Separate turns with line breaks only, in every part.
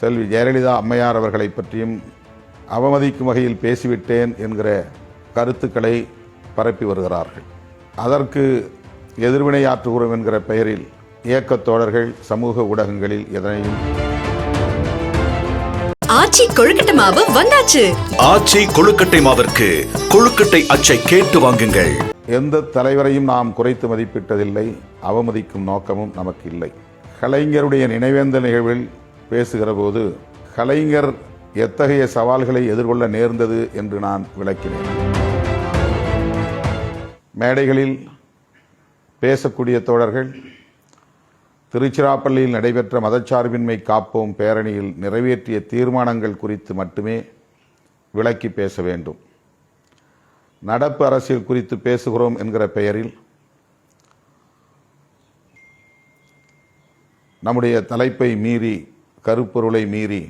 செல்வி ஜெயலலிதா அம்மையார் அவர்களை பற்றியும் அவமதிக்கும் வகையில் பேசிவிட்டேன் என்கிற கருத்துக்களை பரப்பி வருகிறார்கள். அதற்கு எதிர்வினையாற்றுகிறோம் என்கிற பெயரில் இயக்கத் தோழர்கள் சமூக ஊடகங்களில் எதனையும்
ஆச்சி கொழுக்கட்டை மாவு வந்தாச்சு.
ஆச்சி கொழுக்கட்டை மாவிற்கு கொழுக்கட்டை அச்சை கேட்டு வாங்குங்கள்.
எந்த தலைவரையும் நாம் குறைத்து மதிப்பிட்டதில்லை அவமதிக்கும் நோக்கமும் நமக்கு இல்லை. கலைஞருடைய நினைவேந்தல் நிகழ்வில் பேசுகிற போது கலைஞர் எத்தகைய சவால்களை எதிர்கொள்ள நேர்ந்தது என்று நான் விளக்கினேன். மேடைகளில் பேசக்கூடிய தோழர்கள் திருச்சிராப்பள்ளியில் நடைபெற்ற மதச்சார்பின்மை காப்போம் பேரணியில் நிறைவேற்றிய தீர்மானங்கள் குறித்து மட்டுமே விளக்கி பேச வேண்டும். நடப்பு அரசியல் குறித்து பேசுகிறோம் என்கிற பெயரில் நம்முடைய தலைப்பை மீறி கருப்பொருளை மீறி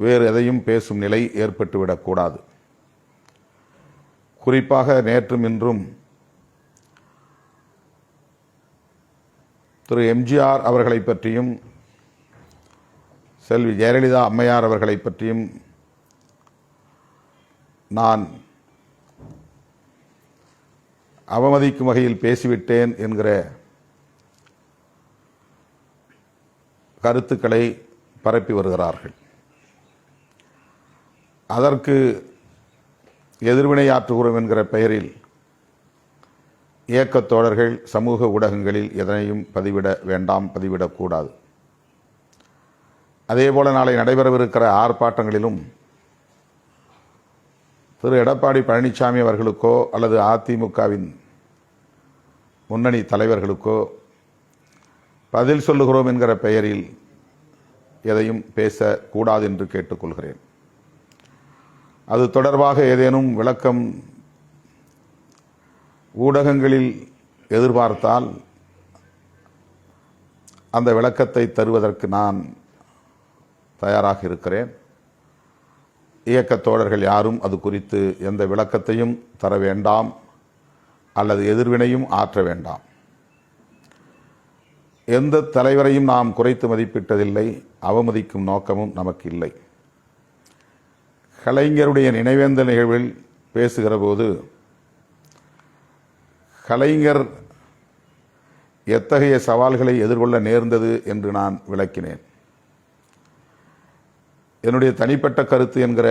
வேறு எதையும் பேசும் நிலை ஏற்பட்டுவிடக்கூடாது குறிப்பாக நேற்றும் இன்றும் திரு எம்ஜிஆர் அவர்களை பற்றியும் செல்வி ஜெயலலிதா அம்மையார் அவர்களை பற்றியும் நான் அவமதிக்கும் வகையில் பேசிவிட்டேன் என்கிற கருத்துக்களை பரப்பி வருகிறார்கள். அதற்கு எதிர்வினையாற்றுகிறோம் என்கிற பெயரில் இயக்கத் தோழர்கள் சமூக ஊடகங்களில் எதனையும் பதிவிட வேண்டாம் பதிவிடக்கூடாது அதேபோல நாளை நடைபெறவிருக்கிற ஆர்ப்பாட்டங்களிலும் திரு எடப்பாடி பழனிசாமி அவர்களுக்கோ அல்லது அதிமுகவின் முன்னணி தலைவர்களுக்கோ பதில் சொல்லுகிறோம் என்கிற பெயரில் எதையும் பேசக்கூடாது என்று கேட்டுக்கொள்கிறேன். அது தொடர்பாக ஏதேனும் விளக்கம் ஊடகங்களில் எதிர்பார்த்தால் அந்த விளக்கத்தை தருவதற்கு நான் தயாராக இருக்கிறேன். இயக்கத் தோழர்கள் யாரும் அது குறித்து எந்த விளக்கத்தையும் தர வேண்டாம் அல்லது எதிர்வினையும் ஆற்ற வேண்டாம். எந்த தலைவரையும் நாம் குறைத்து மதிப்பிட்டதில்லை அவமதிக்கும் நோக்கமும் நமக்கு இல்லை கலைஞருடைய நினைவேந்த நிகழ்வில் பேசுகிற போது கலைஞர் எத்தகைய சவால்களை எதிர்கொள்ள நேர்ந்தது என்று நான் விளக்கினேன். என்னுடைய தனிப்பட்ட கருத்து என்கிற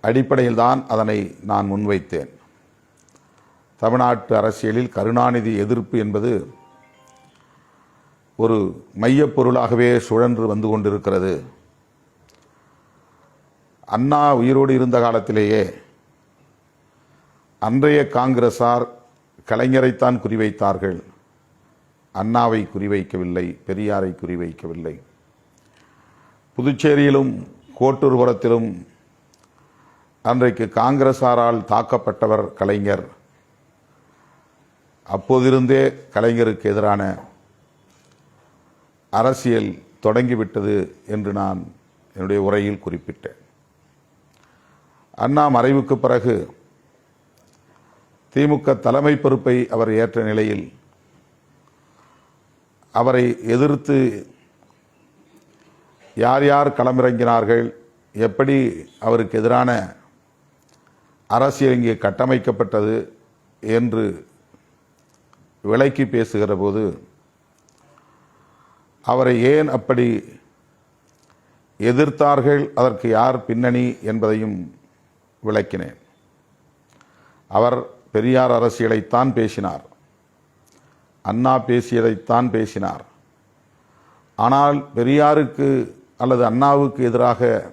அடிப்படையில்தான் அதனை நான் முன்வைத்தேன். தமிழ்நாட்டு அரசியலில் கருணாநிதி எதிர்ப்பு என்பது ஒரு மையப்பொருளாகவே சுழன்று வந்து கொண்டிருக்கிறது. அண்ணா உயிரோடு இருந்த காலத்திலேயே அன்றைய காங்கிரசார் கலைஞரைத்தான் குறிவைத்தார்கள். அண்ணாவை குறிவைக்கவில்லை பெரியாரை குறிவைக்கவில்லை. புதுச்சேரியிலும் கோட்டூர்புரத்திலும் அன்றைக்கு காங்கிரசாரால் தாக்கப்பட்டவர் கலைஞர். அப்போதிருந்தே கலைஞருக்கு எதிரான அரசியல் தொடங்கிவிட்டது என்று நான் என்னுடைய உரையில் குறிப்பிட்டேன். அண்ணா மறைவுக்கு பிறகு திமுக தலைமை பொறுப்பை அவர் ஏற்ற நிலையில் அவரை எதிர்த்து யார் யார் களமிறங்கினார்கள் எப்படி அவருக்கு எதிரான அரசியல் இங்கே கட்டமைக்கப்பட்டது என்று விலைக்கு பேசுகிற போது அவரை ஏன் அப்படி எதிர்த்தார்கள் அதற்கு யார் பின்னணி என்பதையும் விளக்கினேன். அவர் பெரியார் அரசியலைத்தான் பேசினார். அண்ணா பேசியதைத்தான் பேசினார். ஆனால் பெரியாருக்கு அல்லது அண்ணாவுக்கு எதிராக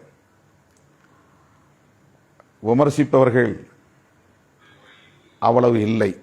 விமர்சிப்பவர்கள் அவ்வளவு இல்லை.